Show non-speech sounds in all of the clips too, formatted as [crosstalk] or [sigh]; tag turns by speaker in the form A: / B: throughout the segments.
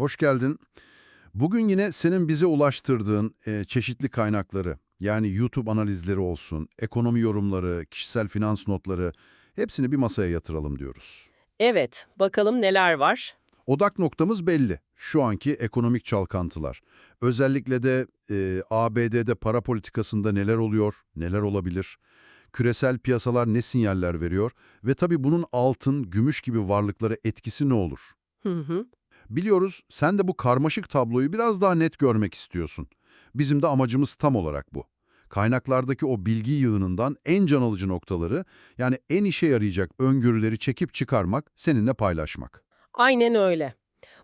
A: Hoş geldin. Bugün yine senin bize ulaştırdığın e, çeşitli kaynakları, yani YouTube analizleri olsun, ekonomi yorumları, kişisel finans notları, hepsini bir masaya yatıralım diyoruz.
B: Evet, bakalım neler var?
A: Odak noktamız belli. Şu anki ekonomik çalkantılar. Özellikle de e, ABD'de para politikasında neler oluyor, neler olabilir? Küresel piyasalar ne sinyaller veriyor? Ve tabii bunun altın, gümüş gibi varlıklara etkisi ne olur?
B: Hı hı.
A: Biliyoruz sen de bu karmaşık tabloyu biraz daha net görmek istiyorsun. Bizim de amacımız tam olarak bu. Kaynaklardaki o bilgi yığınından en can alıcı noktaları, yani en işe yarayacak öngörüleri çekip çıkarmak, seninle paylaşmak.
B: Aynen öyle.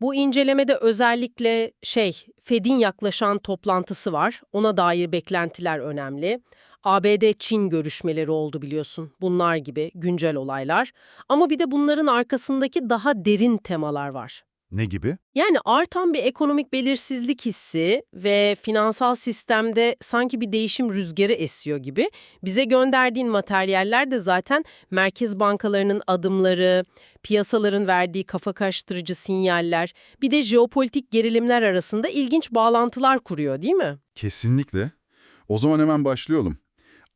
B: Bu incelemede özellikle şey, Fed'in yaklaşan toplantısı var. Ona dair beklentiler önemli. ABD-Çin görüşmeleri oldu biliyorsun. Bunlar gibi güncel olaylar. Ama bir de bunların arkasındaki daha derin temalar var.
A: Ne gibi?
B: Yani artan bir ekonomik belirsizlik hissi ve finansal sistemde sanki bir değişim rüzgarı esiyor gibi. Bize gönderdiğin materyaller de zaten merkez bankalarının adımları, piyasaların verdiği kafa karıştırıcı sinyaller, bir de jeopolitik gerilimler arasında ilginç bağlantılar kuruyor değil mi?
C: Kesinlikle. O zaman hemen başlayalım.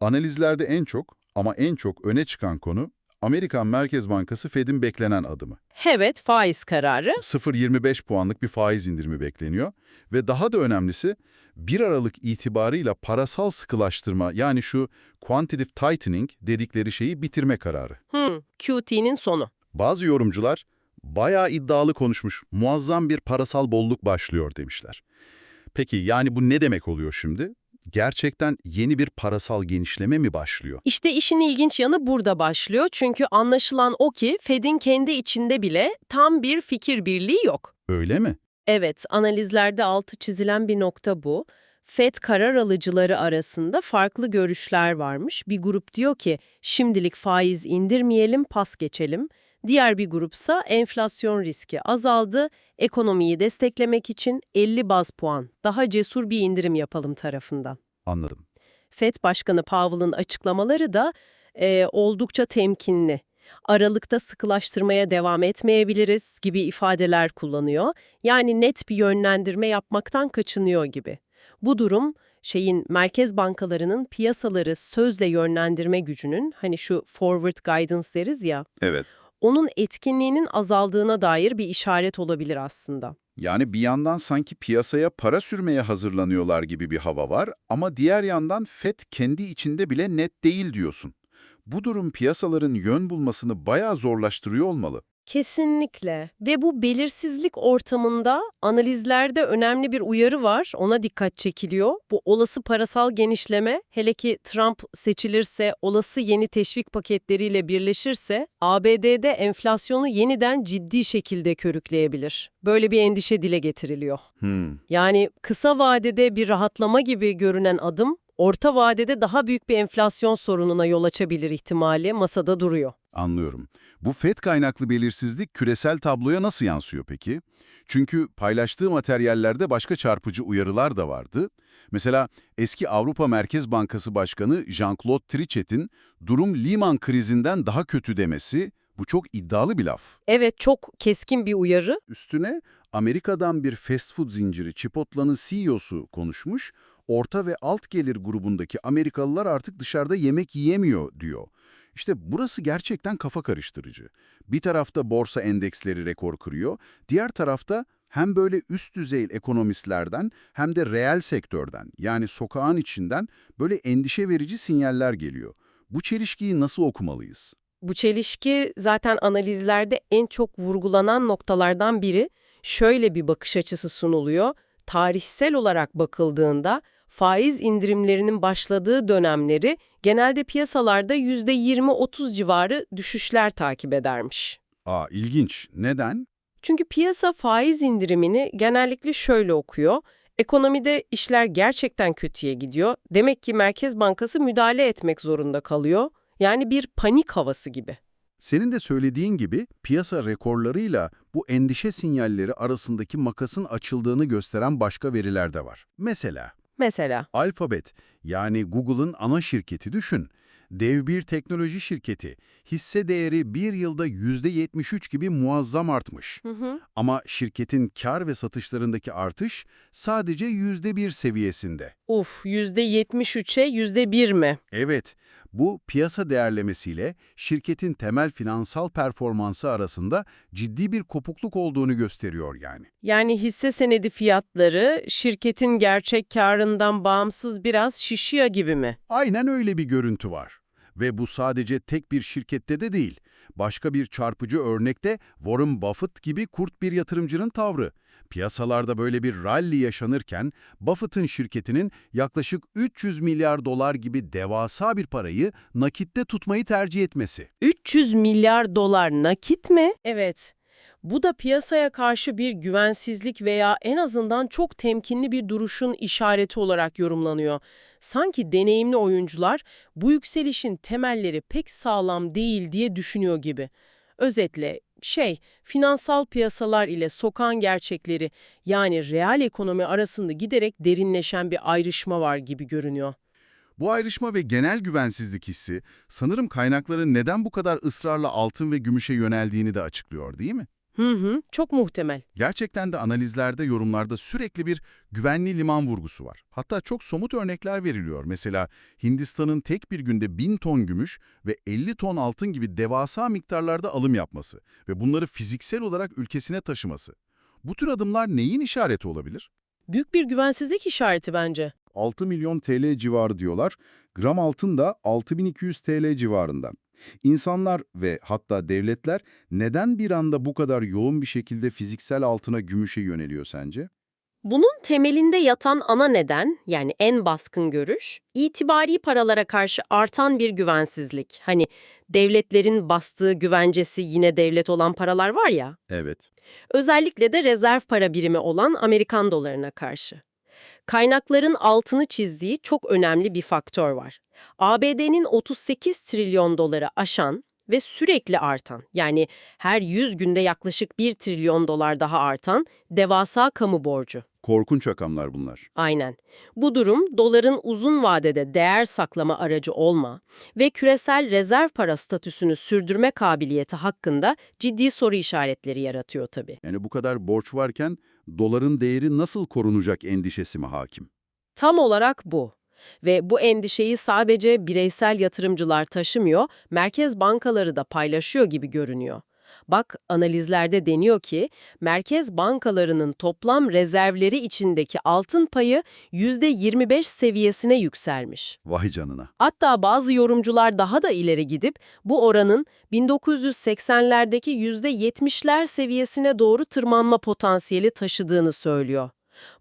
C: Analizlerde en çok ama en çok öne çıkan konu Amerikan Merkez Bankası Fed'in beklenen adımı.
B: Evet, faiz kararı.
C: 0.25 puanlık bir faiz indirimi bekleniyor ve daha da önemlisi 1 Aralık itibarıyla parasal sıkılaştırma yani şu quantitative tightening dedikleri şeyi bitirme kararı.
B: Hmm, QT'nin sonu.
C: Bazı yorumcular bayağı iddialı konuşmuş, muazzam bir parasal bolluk başlıyor demişler. Peki yani bu ne demek oluyor şimdi? Gerçekten yeni bir parasal genişleme mi başlıyor?
B: İşte işin ilginç yanı burada başlıyor çünkü anlaşılan o ki Fed'in kendi içinde bile tam bir fikir birliği yok.
C: Öyle mi?
B: Evet, analizlerde altı çizilen bir nokta bu. FED karar alıcıları arasında farklı görüşler varmış. Bir grup diyor ki şimdilik faiz indirmeyelim, pas geçelim. Diğer bir grupsa enflasyon riski azaldı, ekonomiyi desteklemek için 50 baz puan, daha cesur bir indirim yapalım tarafından.
C: Anladım.
B: FED Başkanı Powell'ın açıklamaları da e, oldukça temkinli. Aralıkta sıkılaştırmaya devam etmeyebiliriz gibi ifadeler kullanıyor. Yani net bir yönlendirme yapmaktan kaçınıyor gibi. Bu durum şeyin merkez bankalarının piyasaları sözle yönlendirme gücünün hani şu forward guidance deriz ya
C: Evet.
B: Onun etkinliğinin azaldığına dair bir işaret olabilir aslında.
C: Yani bir yandan sanki piyasaya para sürmeye hazırlanıyorlar gibi bir hava var ama diğer yandan FED kendi içinde bile net değil diyorsun. Bu durum piyasaların yön bulmasını bayağı zorlaştırıyor olmalı.
B: Kesinlikle ve bu belirsizlik ortamında analizlerde önemli bir uyarı var, ona dikkat çekiliyor. Bu olası parasal genişleme, hele ki Trump seçilirse, olası yeni teşvik paketleriyle birleşirse, ABD'de enflasyonu yeniden ciddi şekilde körükleyebilir. Böyle bir endişe dile getiriliyor.
C: Hmm,
B: Yani kısa vadede bir rahatlama gibi görünen adım, orta vadede daha büyük bir enflasyon sorununa yol açabilir ihtimali masada duruyor.
C: anlıyorum. Bu FED kaynaklı belirsizlik küresel tabloya nasıl yansıyor peki? Çünkü paylaştığı materyallerde başka çarpıcı uyarılar da vardı. Mesela eski Avrupa Merkez Bankası Başkanı Jean-Claude Trichet'in durum Lehman krizinden daha kötü demesi, bu çok iddialı bir laf.
B: Evet, çok keskin bir uyarı.
C: Üstüne Amerika'dan bir fast food zinciri Chipotle'nın CEO'su konuşmuş, orta ve alt gelir grubundaki Amerikalılar artık dışarıda yemek yiyemiyor diyor. İşte burası gerçekten kafa karıştırıcı. Bir tarafta borsa endeksleri rekor kırıyor, diğer tarafta hem böyle üst düzey ekonomistlerden hem de reel sektörden yani sokağın içinden böyle endişe verici sinyaller geliyor. Bu çelişkiyi nasıl okumalıyız?
B: Bu çelişki zaten analizlerde en çok vurgulanan noktalardan biri. Şöyle bir bakış açısı sunuluyor. Tarihsel olarak bakıldığında faiz indirimlerinin başladığı dönemleri genelde piyasalarda %20-30 civarı düşüşler takip edermiş.
C: Aa ilginç. Neden?
B: Çünkü piyasa faiz indirimini genellikle şöyle okuyor. Ekonomide işler gerçekten kötüye gidiyor. Demek ki Merkez Bankası müdahale etmek zorunda kalıyor. Yani bir panik havası gibi.
C: Senin de söylediğin gibi piyasa rekorlarıyla bu endişe sinyalleri arasındaki makasın açıldığını gösteren başka veriler de var. Mesela
B: Mesela
C: Alphabet yani Google'ın ana şirketi düşün. Dev bir teknoloji şirketi. Hisse değeri bir yılda %73 gibi muazzam artmış.
B: Hı hı.
C: Ama şirketin kar ve satışlarındaki artış sadece %1 seviyesinde.
B: Uf, %73'e %1 mi?
C: Evet, bu piyasa değerlemesiyle şirketin temel finansal performansı arasında ciddi bir kopukluk olduğunu gösteriyor yani.
B: Yani hisse senedi fiyatları şirketin gerçek karından bağımsız biraz şişiyor gibi mi?
C: Aynen öyle bir görüntü var. Ve bu sadece tek bir şirkette de değil. Başka bir çarpıcı örnekte Warren Buffett gibi kurt bir yatırımcının tavrı. Piyasalarda böyle bir rally yaşanırken Buffett'ın şirketinin yaklaşık 300 milyar dolar gibi devasa bir parayı nakitte tutmayı tercih etmesi.
B: 300 milyar dolar nakit mi? Evet. Bu da piyasaya karşı bir güvensizlik veya en azından çok temkinli bir duruşun işareti olarak yorumlanıyor. Sanki deneyimli oyuncular bu yükselişin temelleri pek sağlam değil diye düşünüyor gibi. Özetle şey, finansal piyasalar ile sokağın gerçekleri yani reel ekonomi arasında giderek derinleşen bir ayrışma var gibi görünüyor.
C: Bu ayrışma ve genel güvensizlik hissi sanırım kaynakların neden bu kadar ısrarla altın ve gümüşe yöneldiğini de açıklıyor değil mi?
B: Hı hı, çok muhtemel.
C: Gerçekten de analizlerde, yorumlarda sürekli bir güvenli liman vurgusu var. Hatta çok somut örnekler veriliyor. Mesela Hindistan'ın tek bir günde 1000 ton gümüş ve 50 ton altın gibi devasa miktarlarda alım yapması ve bunları fiziksel olarak ülkesine taşıması. Bu tür adımlar neyin işareti olabilir?
B: Büyük bir güvensizlik işareti bence.
C: 6 milyon TL civarı diyorlar. Gram altın da 6200 TL civarında. İnsanlar ve hatta devletler neden bir anda bu kadar yoğun bir şekilde fiziksel altına gümüşe yöneliyor sence?
B: Bunun temelinde yatan ana neden, yani en baskın görüş, itibari paralara karşı artan bir güvensizlik. Hani devletlerin bastığı güvencesi yine devlet olan paralar var ya,
C: Evet.
B: özellikle de rezerv para birimi olan Amerikan dolarına karşı. Kaynakların altını çizdiği çok önemli bir faktör var. ABD'nin 38 trilyon doları aşan ve sürekli artan, yani her 100 günde yaklaşık 1 trilyon dolar daha artan devasa kamu borcu.
C: Korkunç rakamlar bunlar.
B: Aynen. Bu durum doların uzun vadede değer saklama aracı olma ve küresel rezerv para statüsünü sürdürme kabiliyeti hakkında ciddi soru işaretleri yaratıyor tabii.
C: Yani bu kadar borç varken doların değeri nasıl korunacak endişesi mi hakim?
B: Tam olarak bu. Ve bu endişeyi sadece bireysel yatırımcılar taşımıyor, merkez bankaları da paylaşıyor gibi görünüyor. Bak analizlerde deniyor ki merkez bankalarının toplam rezervleri içindeki altın payı %25 seviyesine yükselmiş.
C: Vay canına.
B: Hatta bazı yorumcular daha da ileri gidip bu oranın 1980'lerdeki %70'ler seviyesine doğru tırmanma potansiyeli taşıdığını söylüyor.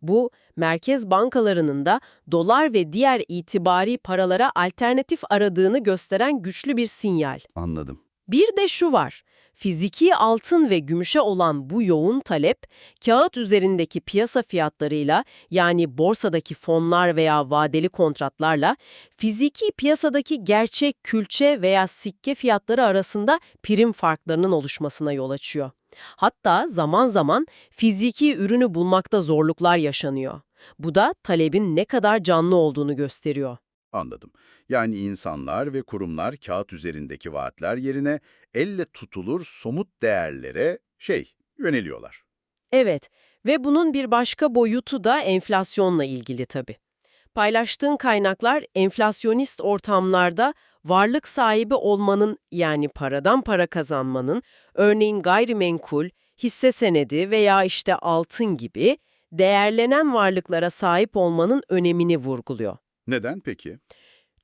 B: Bu, merkez bankalarının da dolar ve diğer itibari paralara alternatif aradığını gösteren güçlü bir sinyal.
C: Anladım.
B: Bir de şu var, fiziki altın ve gümüşe olan bu yoğun talep, kağıt üzerindeki piyasa fiyatlarıyla yani borsadaki fonlar veya vadeli kontratlarla fiziki piyasadaki gerçek külçe veya sikke fiyatları arasında prim farklarının oluşmasına yol açıyor. Hatta zaman zaman fiziki ürünü bulmakta zorluklar yaşanıyor. Bu da talebin ne kadar canlı olduğunu gösteriyor.
C: Anladım. Yani insanlar ve kurumlar kağıt üzerindeki vaatler yerine elle tutulur somut değerlere şey yöneliyorlar.
B: Evet ve bunun bir başka boyutu da enflasyonla ilgili tabii. Paylaştığın kaynaklar enflasyonist ortamlarda varlık sahibi olmanın yani paradan para kazanmanın, örneğin gayrimenkul, hisse senedi veya işte altın gibi değerlenen varlıklara sahip olmanın önemini vurguluyor.
C: Neden peki?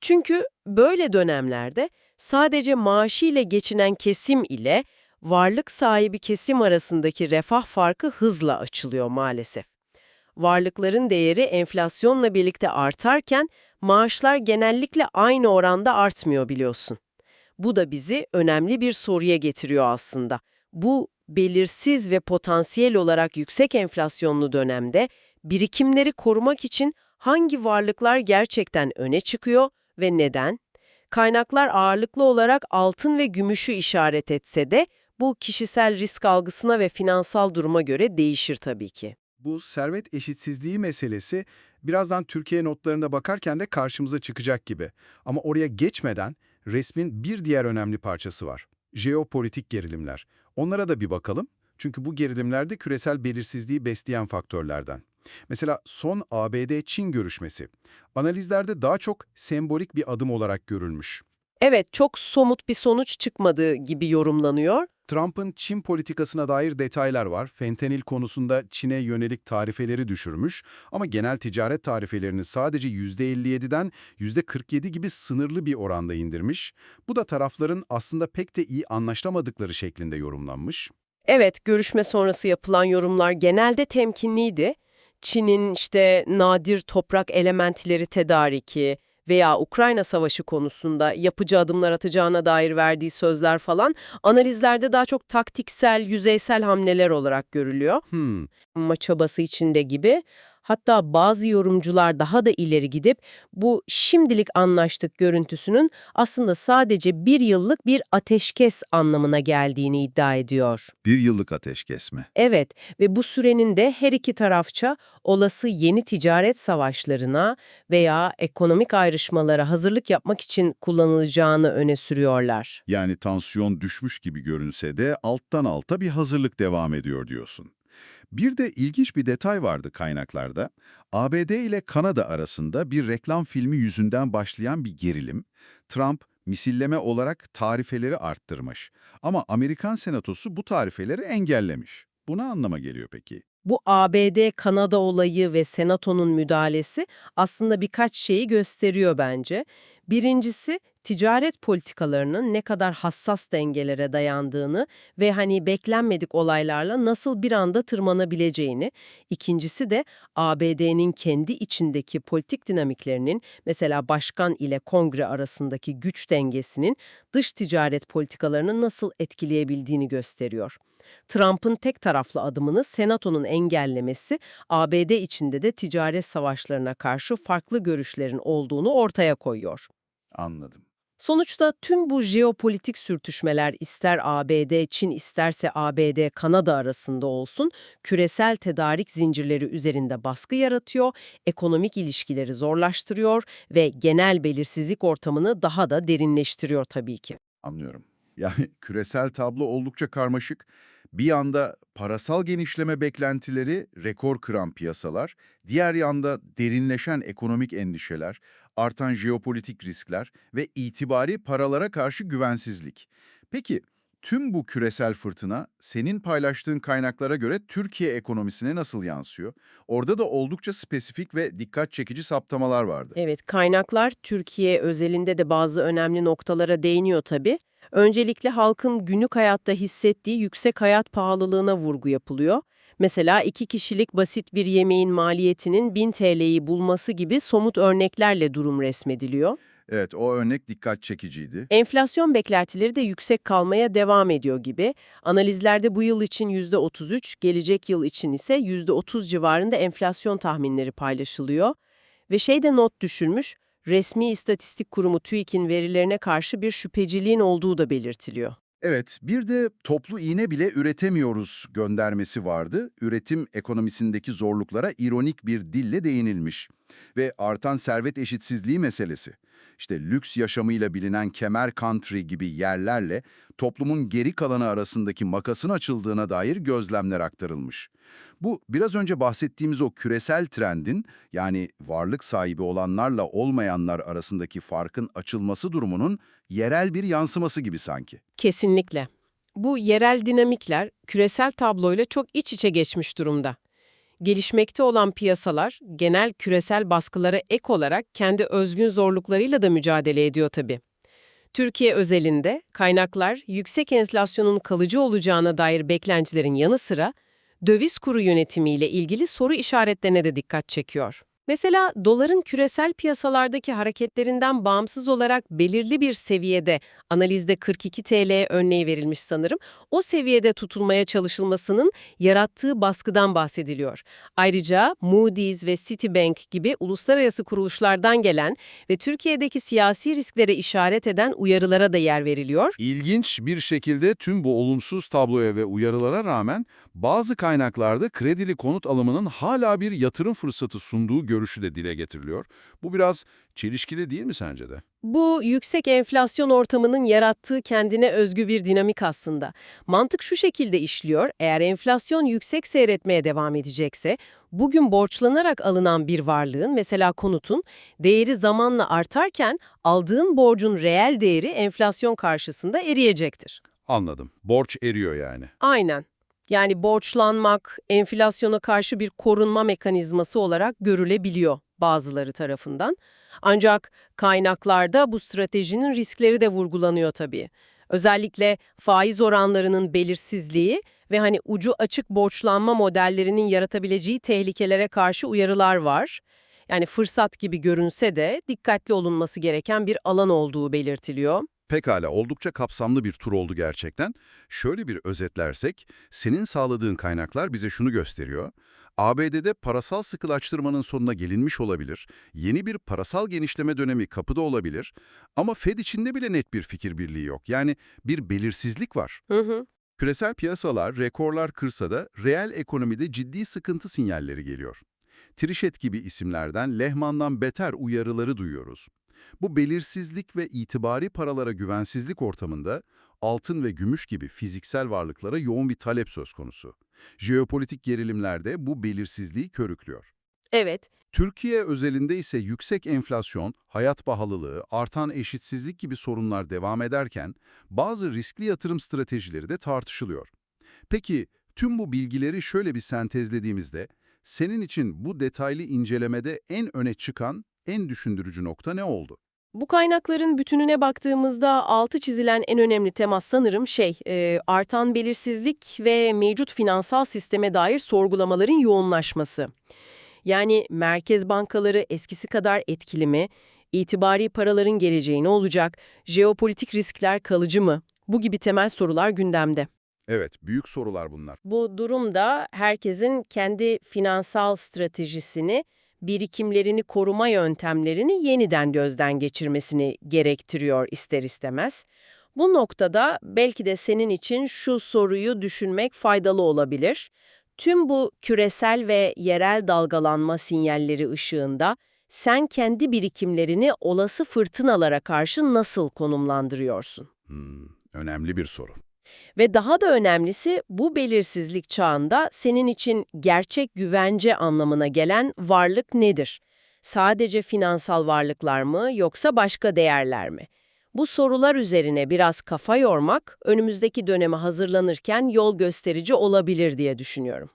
B: Çünkü böyle dönemlerde sadece maaşıyla geçinen kesim ile varlık sahibi kesim arasındaki refah farkı hızla açılıyor maalesef. Varlıkların değeri enflasyonla birlikte artarken maaşlar genellikle aynı oranda artmıyor biliyorsun. Bu da bizi önemli bir soruya getiriyor aslında. Bu belirsiz ve potansiyel olarak yüksek enflasyonlu dönemde birikimleri korumak için hangi varlıklar gerçekten öne çıkıyor ve neden? Kaynaklar ağırlıklı olarak altın ve gümüşü işaret etse de bu kişisel risk algısına ve finansal duruma göre değişir tabii ki.
D: Bu servet eşitsizliği meselesi birazdan Türkiye notlarına bakarken de karşımıza çıkacak gibi. Ama oraya geçmeden resmin bir diğer önemli parçası var. Jeopolitik gerilimler. Onlara da bir bakalım. Çünkü bu gerilimler de küresel belirsizliği besleyen faktörlerden. Mesela son ABD-Çin görüşmesi. Analizlerde daha çok sembolik bir adım olarak görülmüş.
B: Evet, çok somut bir sonuç çıkmadığı gibi yorumlanıyor.
D: Trump'ın Çin politikasına dair detaylar var. Fentanil konusunda Çin'e yönelik tarifeleri düşürmüş ama genel ticaret tarifelerini sadece %57'den %47 gibi sınırlı bir oranda indirmiş. Bu da tarafların aslında pek de iyi anlaşlamadıkları şeklinde yorumlanmış.
B: Evet, görüşme sonrası yapılan yorumlar genelde temkinliydi. Çin'in işte nadir toprak elementleri tedariki veya Ukrayna savaşı konusunda yapıcı adımlar atacağına dair verdiği sözler falan analizlerde daha çok taktiksel, yüzeysel hamleler olarak görülüyor.
D: Hmm,
B: Ama çabası içinde gibi. Hatta bazı yorumcular daha da ileri gidip bu şimdilik anlaştık görüntüsünün aslında sadece bir yıllık bir ateşkes anlamına geldiğini iddia ediyor.
C: Bir yıllık ateşkes mi?
B: Evet ve bu sürenin de her iki tarafça olası yeni ticaret savaşlarına veya ekonomik ayrışmalara hazırlık yapmak için kullanılacağını öne sürüyorlar.
C: Yani tansiyon düşmüş gibi görünse de alttan alta bir hazırlık devam ediyor diyorsun. Bir de ilginç bir detay vardı kaynaklarda. ABD ile Kanada arasında bir reklam filmi yüzünden başlayan bir gerilim. Trump misilleme olarak tarifeleri arttırmış. Ama Amerikan Senatosu bu tarifeleri engellemiş. Bu ne anlama geliyor peki?
B: Bu ABD-Kanada olayı ve Senato'nun müdahalesi aslında birkaç şeyi gösteriyor bence. Birincisi ticaret politikalarının ne kadar hassas dengelere dayandığını ve hani beklenmedik olaylarla nasıl bir anda tırmanabileceğini. İkincisi de ABD'nin kendi içindeki politik dinamiklerinin mesela başkan ile kongre arasındaki güç dengesinin dış ticaret politikalarını nasıl etkileyebildiğini gösteriyor. Trump'ın tek taraflı adımını Senato'nun engellemesi, ABD içinde de ticaret savaşlarına karşı farklı görüşlerin olduğunu ortaya koyuyor.
C: Anladım.
B: Sonuçta tüm bu jeopolitik sürtüşmeler ister ABD, Çin isterse ABD, Kanada arasında olsun küresel tedarik zincirleri üzerinde baskı yaratıyor, ekonomik ilişkileri zorlaştırıyor ve genel belirsizlik ortamını daha da derinleştiriyor tabii ki.
C: Anlıyorum. [laughs] Yani küresel tablo oldukça karmaşık. Bir yanda parasal genişleme beklentileri, rekor kıran piyasalar, diğer yanda derinleşen ekonomik endişeler, artan jeopolitik riskler ve itibari paralara karşı güvensizlik. Peki tüm bu küresel fırtına senin paylaştığın kaynaklara göre Türkiye ekonomisine nasıl yansıyor? Orada da oldukça spesifik ve dikkat çekici saptamalar vardı.
B: Evet, kaynaklar Türkiye özelinde de bazı önemli noktalara değiniyor tabii. Öncelikle halkın günlük hayatta hissettiği yüksek hayat pahalılığına vurgu yapılıyor. Mesela iki kişilik basit bir yemeğin maliyetinin 1000 TL'yi bulması gibi somut örneklerle durum resmediliyor.
C: Evet, o örnek dikkat çekiciydi.
B: Enflasyon beklentileri de yüksek kalmaya devam ediyor gibi. Analizlerde bu yıl için %33, gelecek yıl için ise %30 civarında enflasyon tahminleri paylaşılıyor. Ve şey de not düşülmüş, resmi istatistik kurumu TÜİK'in verilerine karşı bir şüpheciliğin olduğu da belirtiliyor.
C: Evet, bir de toplu iğne bile üretemiyoruz göndermesi vardı. Üretim ekonomisindeki zorluklara ironik bir dille değinilmiş. Ve artan servet eşitsizliği meselesi. İşte lüks yaşamıyla bilinen kemer country gibi yerlerle toplumun geri kalanı arasındaki makasın açıldığına dair gözlemler aktarılmış. Bu biraz önce bahsettiğimiz o küresel trendin yani varlık sahibi olanlarla olmayanlar arasındaki farkın açılması durumunun yerel bir yansıması gibi sanki.
B: Kesinlikle. Bu yerel dinamikler küresel tabloyla çok iç içe geçmiş durumda. Gelişmekte olan piyasalar genel küresel baskılara ek olarak kendi özgün zorluklarıyla da mücadele ediyor tabii. Türkiye özelinde kaynaklar yüksek enflasyonun kalıcı olacağına dair beklentilerin yanı sıra döviz kuru yönetimiyle ilgili soru işaretlerine de dikkat çekiyor. Mesela doların küresel piyasalardaki hareketlerinden bağımsız olarak belirli bir seviyede, analizde 42 TL örneği verilmiş sanırım, o seviyede tutulmaya çalışılmasının yarattığı baskıdan bahsediliyor. Ayrıca Moody's ve Citibank gibi uluslararası kuruluşlardan gelen ve Türkiye'deki siyasi risklere işaret eden uyarılara da yer veriliyor.
E: İlginç bir şekilde tüm bu olumsuz tabloya ve uyarılara rağmen bazı kaynaklarda kredili konut alımının hala bir yatırım fırsatı sunduğu görülüyor.
C: Görüşü de dile getiriliyor. Bu biraz çelişkili değil mi sence de?
B: Bu yüksek enflasyon ortamının yarattığı kendine özgü bir dinamik aslında. Mantık şu şekilde işliyor, eğer enflasyon yüksek seyretmeye devam edecekse, bugün borçlanarak alınan bir varlığın, mesela konutun, değeri zamanla artarken aldığın borcun reel değeri enflasyon karşısında eriyecektir.
C: Anladım. Borç eriyor yani.
B: Aynen. Yani borçlanmak, enflasyona karşı bir korunma mekanizması olarak görülebiliyor bazıları tarafından. Ancak kaynaklarda bu stratejinin riskleri de vurgulanıyor tabii. Özellikle faiz oranlarının belirsizliği ve hani ucu açık borçlanma modellerinin yaratabileceği tehlikelere karşı uyarılar var. Yani fırsat gibi görünse de dikkatli olunması gereken bir alan olduğu belirtiliyor.
C: Pekala, oldukça kapsamlı bir tur oldu gerçekten. Şöyle bir özetlersek, senin sağladığın kaynaklar bize şunu gösteriyor. ABD'de parasal sıkılaştırmanın sonuna gelinmiş olabilir, yeni bir parasal genişleme dönemi kapıda olabilir ama Fed içinde bile net bir fikir birliği yok. Yani bir belirsizlik var.
B: Hı hı.
C: Küresel piyasalar rekorlar kırsa da reel ekonomide ciddi sıkıntı sinyalleri geliyor. Trişet gibi isimlerden Lehman'dan beter uyarıları duyuyoruz. Bu belirsizlik ve itibari paralara güvensizlik ortamında altın ve gümüş gibi fiziksel varlıklara yoğun bir talep söz konusu. Jeopolitik gerilimlerde bu belirsizliği körüklüyor.
B: Evet,
C: Türkiye özelinde ise yüksek enflasyon, hayat pahalılığı, artan eşitsizlik gibi sorunlar devam ederken bazı riskli yatırım stratejileri de tartışılıyor. Peki tüm bu bilgileri şöyle bir sentezlediğimizde senin için bu detaylı incelemede en öne çıkan, en düşündürücü nokta ne oldu?
B: Bu kaynakların bütününe baktığımızda altı çizilen en önemli temas sanırım şey, e, artan belirsizlik ve mevcut finansal sisteme dair sorgulamaların yoğunlaşması. Yani merkez bankaları eskisi kadar etkili mi? İtibari paraların geleceği ne olacak? Jeopolitik riskler kalıcı mı? Bu gibi temel sorular gündemde.
C: Evet, büyük sorular bunlar.
B: Bu durumda herkesin kendi finansal stratejisini, birikimlerini koruma yöntemlerini yeniden gözden geçirmesini gerektiriyor ister istemez. Bu noktada belki de senin için şu soruyu düşünmek faydalı olabilir. Tüm bu küresel ve yerel dalgalanma sinyalleri ışığında sen kendi birikimlerini olası fırtınalara karşı nasıl konumlandırıyorsun?
C: Hmm, önemli bir soru.
B: Ve daha da önemlisi bu belirsizlik çağında senin için gerçek güvence anlamına gelen varlık nedir? Sadece finansal varlıklar mı yoksa başka değerler mi? Bu sorular üzerine biraz kafa yormak önümüzdeki döneme hazırlanırken yol gösterici olabilir diye düşünüyorum.